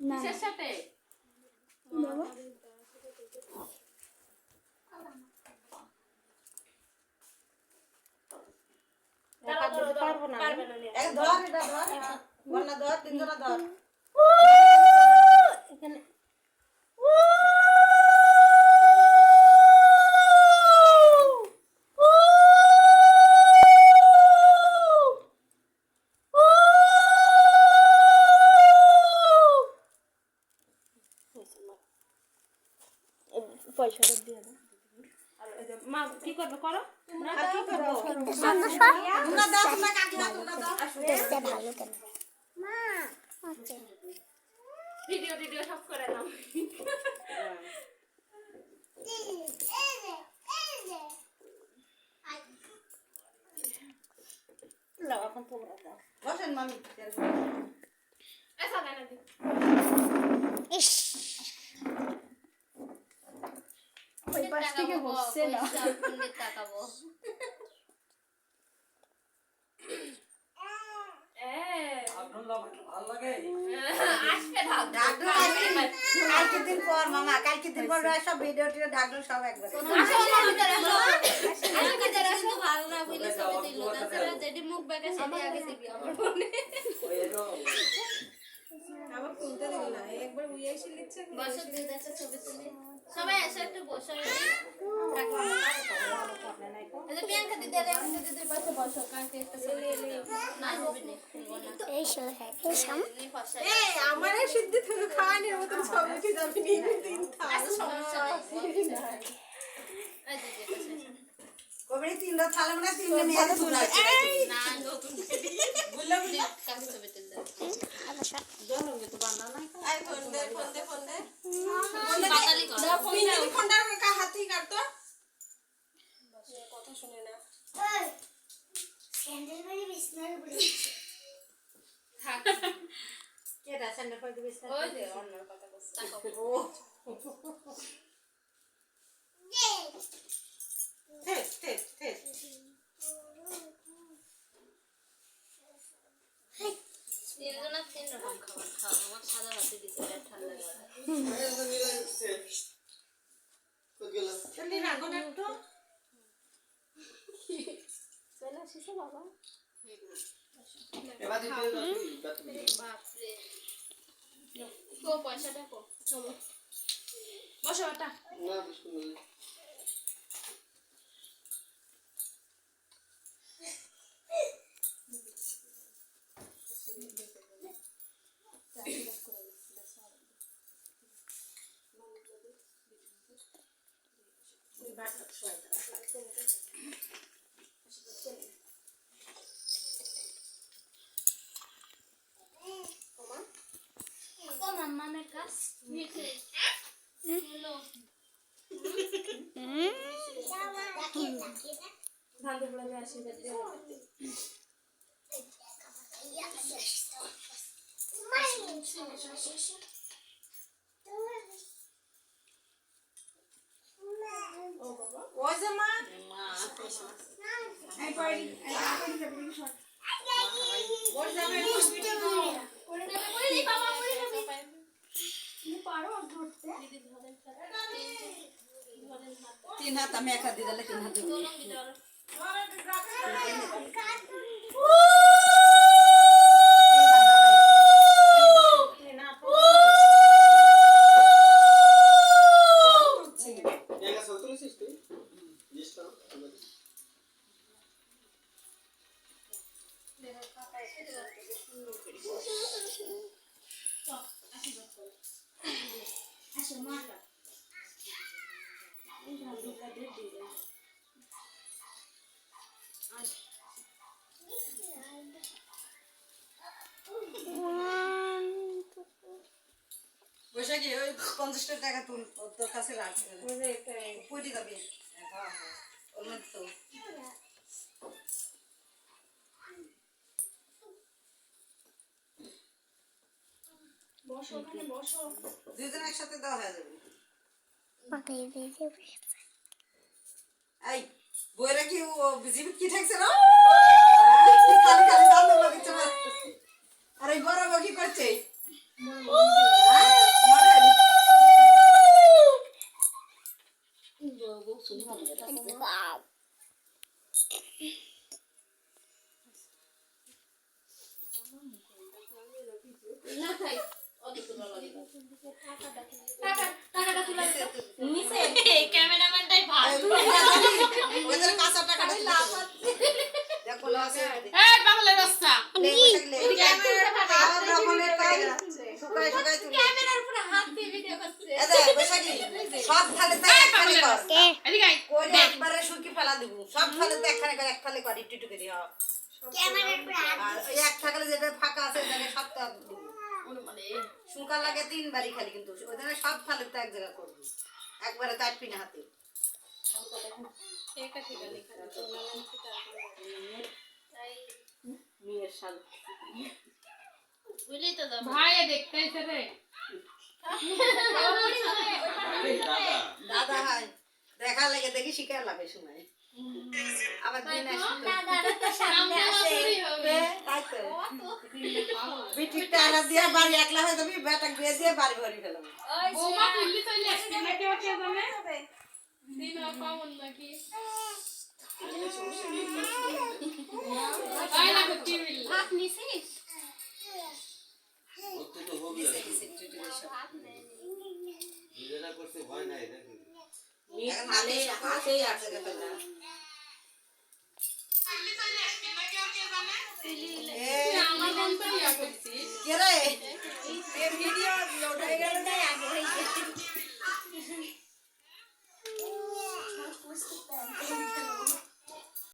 না কিসের সাথে বাবা একা দিতে পারব না আমি। এই ধর এটা ধর বন্যা ধর তিনজনা ধর এখানে পয়সাটা দিয়ে দাও। আর মা কি করবে করো? দাও দাও। ভিডিও টিডিও সব করে নাও লাও এখন তোমরা দাও। বসেন মামি। এসা কেন ইস ওই পাশ থেকে বসছে না তাকাবো এ আসবে ভাব ঢাকঢোল আসবে কালকে দিন পর মামা কালকে দিন পর সব ভিডিও টিডিও ঢাকঢোল সব একবারে আমাকে যারা শুধু ভালো না বলে ছবি দুই তুলি সবাই এসে একটু বসো সাম এমনি ফর্সা। আমারে সিদ্ধি তুমি খাওয়ানোর মতন সব উঠে যাবে দিন আচ্ছা, তিনটা থালে মানে তিনটা মেয়ে তুলে না নতুন বুঝলে বুঝলে ছবি তুলতে ভালো তো বান্ধা নাই আই ফোন দে ফোন দে ফোন দে। পাতালি করো তিনজন তিন রকম খাবার খাও আমার সাদা ভাতে দিতে চলি না চলে পয়সাটা কো বসো ওটা কো মাম্মামের Маленький. ওই যে মা তিন হাত আমি এক দিয়ে দিলে তিন হাত বৈশাখী ওই পঞ্চাশটা টাকা তুল তোর কাছে যাবি। হ্যাঁ হ্যাঁ ওর মধ্যে তো। দুজন একসাথে দেওয়া হয়ে যাবে। এই বইরা কি ও জিবি কি ঠেকছে না? কালি কালি দাঁত লাগিছে আরে বড় বকি করছে Wow. সব একবারে শুকি ফেলা দিব সব থালেতে একখানে করে এক কর একটু একটু করে হ্যাঁ। আর এক থাকলে যেটা ফাঁকা আছে সবটা দিব শুকা লাগে তিনবারই খালি কিন্তু ওখানে সব থালেতে এক জায়গা করবি। একবারে চাটবি না হাতে। এটা ঠিক আছে মেয়ের বুঝলি তো দাও ভাই দেখতে এসে দাদা হাই। দেখা লাগে দেখি শিকার লাগে সময়। আবার দিন তো? বিটিকটা আনা দিয়ে বাড়ি একলা হয়ে যাবি বেটা বিয়ে দিয়ে বাড়ি ভরি ফেলাম বৌমা তুললি চলে আসছে নাকি ওকে জানে দিন পাবন নাকি? না কি হাত নিছিস? হাতেই আছে কেবলা আমার মন তো ইয়া করছিস